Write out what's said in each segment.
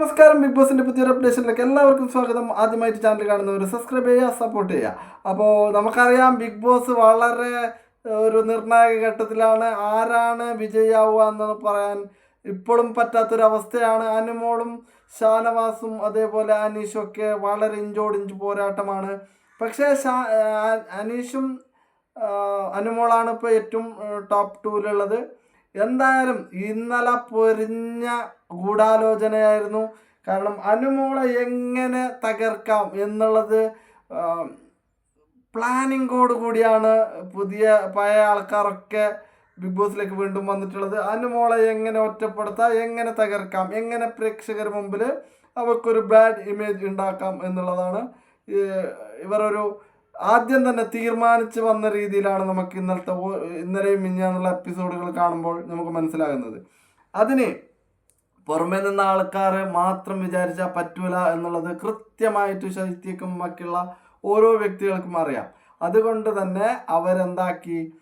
നമസ്കാരം ബിഗ് ബോസിന്റെ പുതിയൊരു അപ്ഡേഷനിലേക്ക് എല്ലാവർക്കും സ്വാഗതം. ആദ്യമായിട്ട് ചാനൽ കാണുന്നവർ സബ്സ്ക്രൈബ് ചെയ്യുക സപ്പോർട്ട് ചെയ്യുക. അപ്പോൾ നമുക്കറിയാം ബിഗ് ബോസ് വളരെ ഒരു നിർണായക ഘട്ടത്തിലാണ്. ആരാണ് വിജയിയാവുക എന്ന് പറയാൻ ഇപ്പോഴും പറ്റാത്തൊരവസ്ഥയാണ്. അനുമോളും ഷാനവാസും അതേപോലെ അനീഷും ഒക്കെ വളരെ ഇഞ്ചോടിഞ്ച് പോരാട്ടമാണ്. പക്ഷേ ഷാ അനീഷും അനുമോളാണ് ഇപ്പോൾ ഏറ്റവും ടോപ്പ് ടൂവിലുള്ളത് എന്തായാലും ഇന്നലെ പൊരിഞ്ഞ ഗൂഢാലോചനയായിരുന്നു. കാരണം അനുമോളെ എങ്ങനെ തകർക്കാം എന്നുള്ളത് പ്ലാനിങ്ങോട് കൂടിയാണ് പുതിയ പഴയ ആൾക്കാരൊക്കെ ബിഗ് ബോസിലേക്ക് വീണ്ടും വന്നിട്ടുള്ളത്. അനുമോളെ എങ്ങനെ ഒറ്റപ്പെടുത്താം എങ്ങനെ തകർക്കാം എങ്ങനെ പ്രേക്ഷകർ മുമ്പിൽ അവർക്കൊരു ബാഡ് ഇമേജ് ഉണ്ടാക്കാം എന്നുള്ളതാണ്. ഇവരൊരു ആദ്യം തന്നെ തീരുമാനിച്ച് വന്ന രീതിയിലാണ് നമുക്ക് ഇന്നലത്തെ ഇന്നലെയും മിഞ്ഞാന്നുള്ള എപ്പിസോഡുകൾ കാണുമ്പോൾ നമുക്ക് മനസ്സിലാകുന്നത്. അതിന് പുറമേ നിന്ന ആൾക്കാർ മാത്രം വിചാരിച്ചാൽ പറ്റൂല എന്നുള്ളത് കൃത്യമായിട്ട് ശൈത്യക്കും മറ്റുള്ള ഓരോ വ്യക്തികൾക്കും അറിയാം. അതുകൊണ്ട് തന്നെ അവരെന്താക്കി?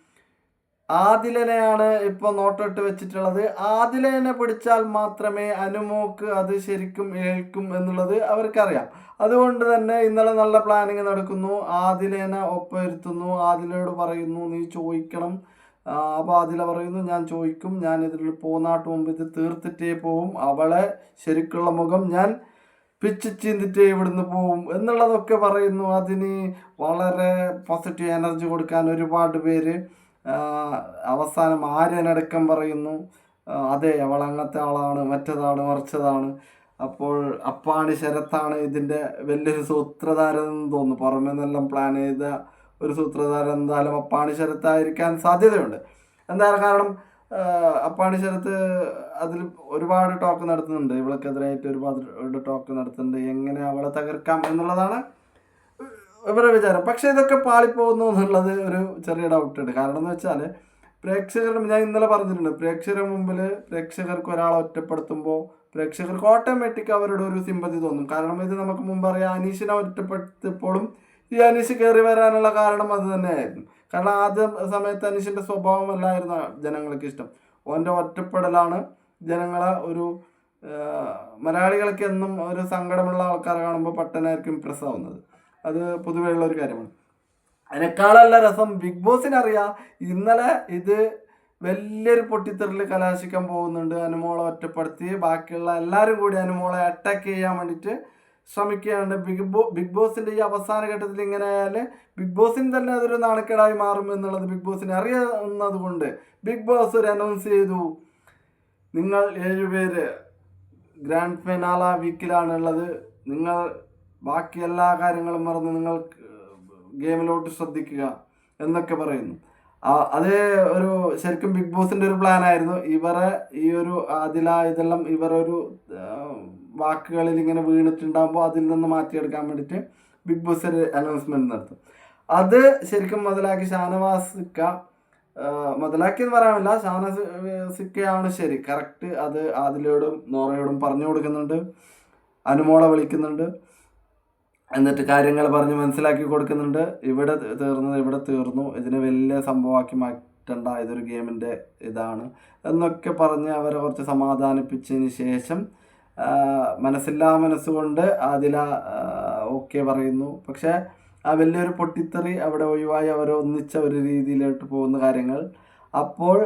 ആദിലനെയാണ് ഇപ്പോൾ നോട്ടിട്ട് വെച്ചിട്ടുള്ളത്. ആദിലനെ പിടിച്ചാൽ മാത്രമേ അനുമോക്ക് അത് ശരിക്കും ഏൽക്കും എന്നുള്ളത് അവർക്കറിയാം. അതുകൊണ്ട് തന്നെ ഇന്നലെ നല്ല പ്ലാനിങ് നടക്കുന്നു. ആദിലേനെ ഒപ്പരുത്തുന്നു ആദിലയോട് പറയുന്നു നീ ചോദിക്കണം. അപ്പോൾ ആദില പറയുന്നു ഞാൻ ചോദിക്കും. ഞാൻ ഇതിൽ പോന്നാട്ട് മുമ്പ് ഇത് തീർത്തിട്ടേ പോവും. അവളെ ശരിക്കുള്ള മുഖം ഞാൻ പിച്ച് ചീന്തിട്ടേ ഇവിടുന്ന് പോവും. എന്നുള്ളതൊക്കെ പറയുന്നു. അതിന് വളരെ പോസിറ്റീവ് എനർജി കൊടുക്കാൻ ഒരുപാട് പേര്. അവസാനം ആര്യനടക്കം പറയുന്നു അതെ അവൾ അങ്ങനത്തെ ആളാണ് മറ്റതാണ് മറിച്ചതാണ്. അപ്പോൾ അപ്പാണി ശരത്താണ് ഇതിന്റെ വലിയൊരു സൂത്രധാരൻ എന്ന് തോന്നുന്നു. പുറമേ നിന്നെല്ലാം പ്ലാൻ ചെയ്ത ഒരു സൂത്രധാരൻ എന്തായാലും അപ്പാണി ശരത്തായിരിക്കാൻ സാധ്യതയുണ്ട്. എന്തായാലും കാരണം അപ്പാണി ശരത്ത് അതിൽ ഒരുപാട് ടോക്ക് നടത്തുന്നുണ്ട്. ഇവൾക്കെതിരായിട്ട് ഒരുപാട് ടോക്ക് നടത്തുന്നുണ്ട്. എങ്ങനെ അവളെ തകർക്കാം എന്നുള്ളതാണ് ഇവരുടെ വിചാരം. പക്ഷേ ഇതൊക്കെ പാളിപ്പോകുന്നു എന്നുള്ളത് ഒരു ചെറിയ ഡൗട്ട് ഉണ്ട് കാരണം എന്ന് വെച്ചാൽ പ്രേക്ഷകർ ഞാൻ ഇന്നലെ പറഞ്ഞിട്ടുണ്ട് പ്രേക്ഷകരുടെ മുമ്പിൽ പ്രേക്ഷകർക്ക് ഒരാളെ ഒറ്റപ്പെടുത്തുമ്പോൾ പ്രേക്ഷകർക്ക് ഓട്ടോമാറ്റിക് അവരുടെ ഒരു സിമ്പതി തോന്നും. കാരണം ഇത് നമുക്ക് മുമ്പ് അറിയാം അനീഷിനെ ഒറ്റപ്പെടുത്തിയപ്പോഴും ഈ അനീഷ് കയറി വരാനുള്ള കാരണം അത് തന്നെയായിരുന്നു. കാരണം ആദ്യ സമയത്ത് അനീഷിന്റെ സ്വഭാവമല്ലായിരുന്നു ജനങ്ങൾക്ക് ഇഷ്ടം. ഓന്റെ ഒറ്റപ്പെടലാണ് ജനങ്ങളെ ഒരു മലയാളികൾക്ക് എന്നും ഒരു സങ്കടമുള്ള ആൾക്കാരെ കാണുമ്പോൾ പെട്ടെന്നായിരിക്കും ഇമ്പ്രസ് ആവുന്നത്. അത് പൊതുവെയുള്ള ഒരു കാര്യമാണ്. അതിനേക്കാളല്ല രസം ബിഗ് ബോസിന് അറിയാം. ഇന്നലെ ഇത് വലിയൊരു പൊട്ടിത്തെറിൽ കലാശിക്കാൻ പോകുന്നുണ്ട്. അനുമോളെ ഒറ്റപ്പെടുത്തി. ബാക്കിയുള്ള എല്ലാവരും കൂടി അനുമോളെ അറ്റാക്ക് ചെയ്യാൻ വേണ്ടിയിട്ട് ശ്രമിക്കുകയാണ്. ബിഗ് ബോ ബിഗ് ബോസിന്റെ ഈ അവസാന ഘട്ടത്തിൽ ഇങ്ങനെ ആയാൽ ബിഗ് ബോസിന് തന്നെ അതൊരു നാണക്കേടായി മാറും എന്നുള്ളത് ബിഗ് ബോസിനെ അറിയാവുന്നത് കൊണ്ട് ബിഗ് ബോസ് ഒരു അനൗൺസ് ചെയ്തു. നിങ്ങൾ ഏഴുപേര് ഗ്രാൻഡ് ഫിനാല വീക്കിലാണുള്ളത് നിങ്ങൾ ബാക്കി എല്ലാ കാര്യങ്ങളും മറന്ന് നിങ്ങൾ ഗെയിമിലോട്ട് ശ്രദ്ധിക്കുക എന്നൊക്കെ പറയുന്നു. അത് ഒരു ശരിക്കും ബിഗ് ബോസിന്റെ ഒരു പ്ലാനായിരുന്നു. ഇവരെ ഈ ഒരു അതില ഇതെല്ലാം ഇവരൊരു വാക്കുകളിൽ ഇങ്ങനെ വീണിട്ടുണ്ടാകുമ്പോൾ അതിൽ നിന്ന് മാറ്റിയെടുക്കാൻ വേണ്ടിയിട്ട് ബിഗ് ബോസ് ഒരു അനൗൺസ്മെന്റ് നടത്തും. അത് ശരിക്കും മുതലാക്കി ഷാനവാസിക്ക മുതലാക്കി എന്ന് പറയാനില്ല ഷാനവാസിക്കയാണ് ശരി. കറക്റ്റ് അത് ആദിലയോടും നോറയോടും പറഞ്ഞു കൊടുക്കുന്നുണ്ട്. അനുമോളെ വിളിക്കുന്നുണ്ട്. എന്നിട്ട് കാര്യങ്ങൾ പറഞ്ഞ് മനസ്സിലാക്കി കൊടുക്കുന്നുണ്ട്. ഇവിടെ തീർന്നത് ഇവിടെ തീർന്നു. ഇതിനെ വലിയ സംഭവമാക്കി മാറ്റണ്ട ഇതൊരു ഗെയിമിന്റെ ഇതാണ് എന്നൊക്കെ പറഞ്ഞ് അവരെ കുറച്ച് സമാധാനിപ്പിച്ചതിന് ശേഷം മനസ്സില്ലാ മനസ്സുകൊണ്ട് അതില ഓക്കെ പറയുന്നു. പക്ഷേ ആ വലിയൊരു പൊട്ടിത്തെറി അവിടെ ഒഴിവായി അവരെ ഒന്നിച്ച ഒരു രീതിയിലോട്ട് പോകുന്ന കാര്യങ്ങൾ. അപ്പോൾ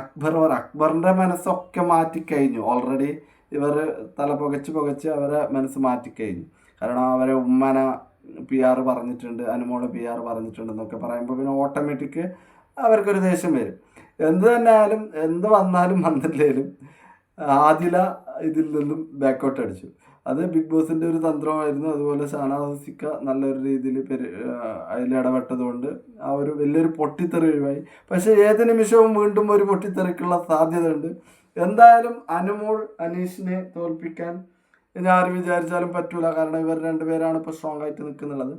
അക്ബർ അക്ബറിന്റെ മനസ്സൊക്കെ മാറ്റിക്കഴിഞ്ഞു. ഓൾറെഡി ഇവർ തല പുകച്ച് പുകച്ച് അവരെ മനസ്സ് മാറ്റിക്കഴിഞ്ഞു. കാരണം അവരെ ഉമ്മന പി ആർ പറഞ്ഞിട്ടുണ്ട് അനുമോൾ പി ആർ പറഞ്ഞിട്ടുണ്ട് എന്നൊക്കെ പറയുമ്പോൾ പിന്നെ ഓട്ടോമാറ്റിക് അവർക്കൊരു ദേഷ്യം വരും. എന്ത് തന്നെ ആയാലും എന്ത് വന്നാലും വന്നില്ലേലും ആദില ഇതിൽ നിന്നും ബാക്കൗട്ട് അടിച്ചു. അത് ബിഗ് ബോസിന്റെ ഒരു തന്ത്രമായിരുന്നു. അതുപോലെ ഷാനാസിക്ക നല്ലൊരു രീതിയിൽ പെരു അതിൽ ഇടപെട്ടതുകൊണ്ട് ആ ഒരു വലിയൊരു പൊട്ടിത്തെറി ഒഴിവായി. പക്ഷേ ഏത് നിമിഷവും വീണ്ടും ഒരു പൊട്ടിത്തെറിക്കുള്ള സാധ്യതയുണ്ട്. എന്തായാലും അനുമോൾ അനീഷിനെ തോൽപ്പിക്കാൻ ഇനി ആര് വിചാരിച്ചാലും പറ്റൂല. കാരണം ഇവർ രണ്ടുപേരാണ് ഇപ്പോൾ സ്ട്രോങ് ആയിട്ട് നിൽക്കുന്നുള്ളത്.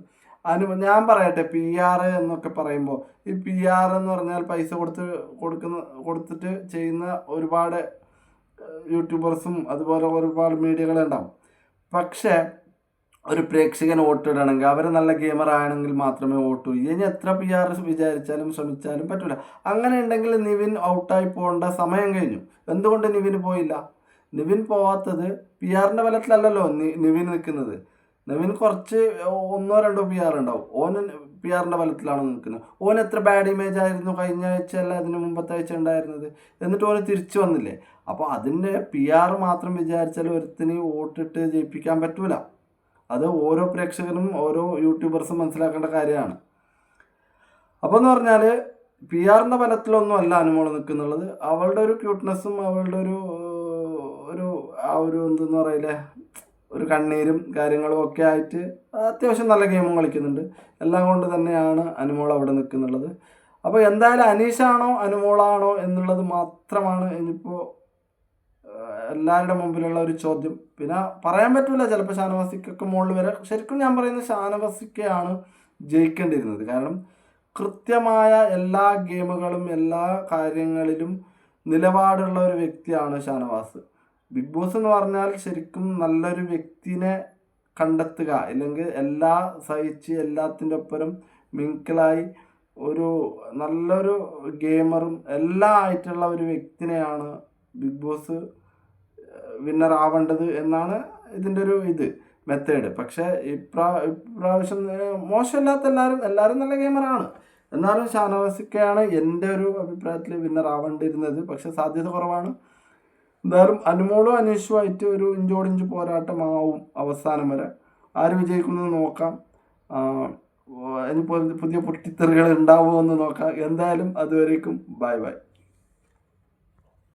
അതിന് ഞാൻ പറയട്ടെ പി ആർ എന്നൊക്കെ പറയുമ്പോൾ ഈ പി ആർ എന്ന് പറഞ്ഞാൽ പൈസ കൊടുത്ത് കൊടുക്കുന്ന കൊടുത്തിട്ട് ചെയ്യുന്ന ഒരുപാട് യൂട്യൂബേഴ്സും അതുപോലെ ഒരുപാട് മീഡിയകളുണ്ടാവും പക്ഷേ ഒരു പ്രേക്ഷകൻ വോട്ടിടണമെങ്കിൽ അവർ നല്ല ഗെയിമർ ആണെങ്കിൽ മാത്രമേ വോട്ട് ഇനി എത്ര പി ആർ വിചാരിച്ചാലും ശ്രമിച്ചാലും പറ്റൂല. അങ്ങനെ ഉണ്ടെങ്കിൽ നിവിൻ ഔട്ടായി പോകേണ്ട സമയം കഴിഞ്ഞു. എന്തുകൊണ്ട് നിവിന് പോയില്ല? നിവിൻ പോവാത്തത് പി ആറിന്റെ ബലത്തിലല്ലല്ലോ നിവിൻ നിൽക്കുന്നത് നിവിൻ കുറച്ച് ഒന്നോ രണ്ടോ പി ആർ ഉണ്ടാവും. ഓൻ പി ആറിന്റെ ബലത്തിലാണ് നിൽക്കുന്നത്. ഓൻ എത്ര ബാഡ് ഇമേജ് ആയിരുന്നു കഴിഞ്ഞ ആഴ്ച അല്ല അതിന് മുമ്പത്തെ ആഴ്ച ഉണ്ടായിരുന്നത്? എന്നിട്ട് ഓന് തിരിച്ചു വന്നില്ലേ? അപ്പോൾ അതിന്റെ പി ആർ മാത്രം വിചാരിച്ചാൽ ഒരുത്തിന് വോട്ടിട്ട് ജയിപ്പിക്കാൻ പറ്റൂല. അത് ഓരോ പ്രേക്ഷകരും ഓരോ യൂട്യൂബേഴ്സും മനസ്സിലാക്കേണ്ട കാര്യമാണ്. അപ്പോൾ എന്ന് പറഞ്ഞാൽ പി ആറിന്റെ ബലത്തിലൊന്നും അല്ല അനുമോൾ നിൽക്കുന്നുള്ളത് അവളുടെ ഒരു ക്യൂട്ട്നെസ്സും അവളുടെ ഒരു ഒരു ആ ഒരു എന്തെന്ന് പറയില്ലേ ഒരു കണ്ണീരും കാര്യങ്ങളും ഒക്കെ ആയിട്ട് അത്യാവശ്യം നല്ല ഗെയിമും കളിക്കുന്നുണ്ട്. എല്ലാം കൊണ്ട് തന്നെയാണ് അനുമോൾ അവിടെ നിൽക്കുന്നുള്ളത്. അപ്പോൾ എന്തായാലും അനീഷാണോ അനുമോളാണോ എന്നുള്ളത് മാത്രമാണ് ഇനിയിപ്പോൾ എല്ലാവരുടെ മുമ്പിലുള്ള ഒരു ചോദ്യം. പിന്നെ പറയാൻ പറ്റില്ല ചിലപ്പോൾ ഷാനവാസിക്കൊക്കെ മുകളിൽ വരെ. ശരിക്കും ഞാൻ പറയുന്നത് ഷാനവാസിക്കയാണ് ജയിക്കേണ്ടിയിരുന്നത്. കാരണം കൃത്യമായ എല്ലാ ഗെയിമുകളും എല്ലാ കാര്യങ്ങളിലും നിലപാടുള്ള ഒരു വ്യക്തിയാണ് ഷാനവാസ്. ബിഗ് ബോസ് എന്ന് പറഞ്ഞാൽ ശരിക്കും നല്ലൊരു വ്യക്തിനെ കണ്ടെത്തുക. അല്ലെങ്കിൽ എല്ലാ സഹിച്ച് എല്ലാത്തിന്റെ ഒപ്പരം മിങ്കിളായി ഒരു നല്ലൊരു ഗെയിമറും എല്ലാം ആയിട്ടുള്ള ഒരു വ്യക്തിനെയാണ് ബിഗ് ബോസ് വിന്നർ ആവേണ്ടത് എന്നാണ് ഇതിന്റെ ഒരു ഇത് മെത്തേഡ് പക്ഷേ ഇപ്രാ ഇപ്രാവശ്യം മോശമില്ലാത്ത എല്ലാവരും എല്ലാവരും നല്ല ഗെയിമറാണ്. എന്നാലും ഷാനവാസിക്കയാണ് എന്റെ ഒരു അഭിപ്രായത്തിൽ വിന്നർ ആവേണ്ടിയിരുന്നത്. പക്ഷെ സാധ്യത കുറവാണ്. എന്തായാലും അനുമോളും അനീഷുമായിട്ട് ഒരു ഇഞ്ചോടിഞ്ച് പോരാട്ടമാവും അവസാനം വരെ. ആര് വിജയിക്കുന്നത് നോക്കാം. ഇനി പുതിയ പൊട്ടിത്തെറികൾ ഉണ്ടാവുമോ എന്ന് നോക്കാം. എന്തായാലും അതുവരേക്കും. Bye bye.